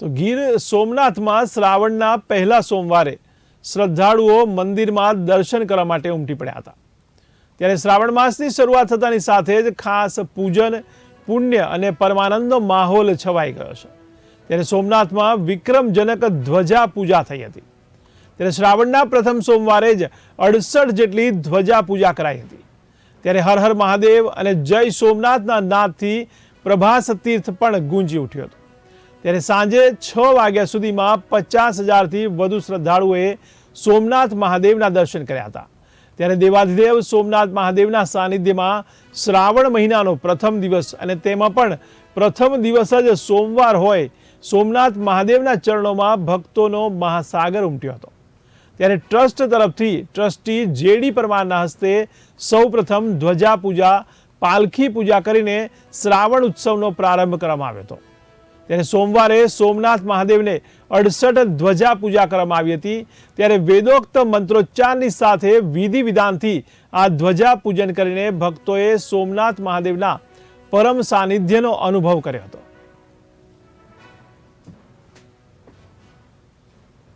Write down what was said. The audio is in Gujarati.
તો ગીર સોમનાથમાં શ્રાવણના પહેલા સોમવારે શ્રદ્ધાળુઓ મંદિરમાં દર્શન કરવા માટે ઉમટી પડ્યા હતા. ત્યારે શ્રાવણ માસની શરૂઆત થતાની સાથે જ ખાસ પૂજન, પુણ્ય અને પરમાનંદનો માહોલ છવાઈ ગયો છે. ત્યારે સોમનાથમાં વિક્રમજનક ધ્વજા પૂજા થઈ હતી. ત્યારે શ્રાવણના પ્રથમ સોમવારે જ અડસઠ જેટલી ધ્વજા પૂજા કરાઈ હતી. ત્યારે હર હર મહાદેવ અને જય સોમનાથના નાદથી પ્રભાસ તીર્થ પણ ગુંજી ઉઠ્યો હતું. ત્યારે સાંજે છ વાગ્યા સુધીમાં પચાસ હજારથી વધુ શ્રદ્ધાળુઓએ સોમનાથ મહાદેવના દર્શન કર્યા હતા. ત્યારે દેવાધિદેવ સોમનાથ મહાદેવના સાનિધ્યમાં શ્રાવણ મહિનાનો પ્રથમ દિવસ અને તેમાં પણ પ્રથમ દિવસ જ સોમવાર હોય સોમનાથ મહાદેવના ચરણોમાં ભક્તોનો મહાસાગર ઉમટ્યો હતો. ત્યારે ટ્રસ્ટ તરફથી ટ્રસ્ટી જેડી પરમારના હસ્તે સૌપ્રથમ ધ્વજા પૂજા પાલખી પૂજા કરીને શ્રાવણ ઉત્સવનો પ્રારંભ કરવામાં આવ્યો હતો. ત્યારે સોમવારે સોમનાથ મહાદેવને અડસઠ ધ્વજા પૂજા કરવામાં આવી હતી. ત્યારે વેદોક્ત મંત્રોચ્ચારની સાથે વિધિ વિધાનથી આ ધ્વજા પૂજન કરીને ભક્તોએ સોમનાથ મહાદેવના પરમ સાનિધ્યનો અનુભવ કર્યો હતો.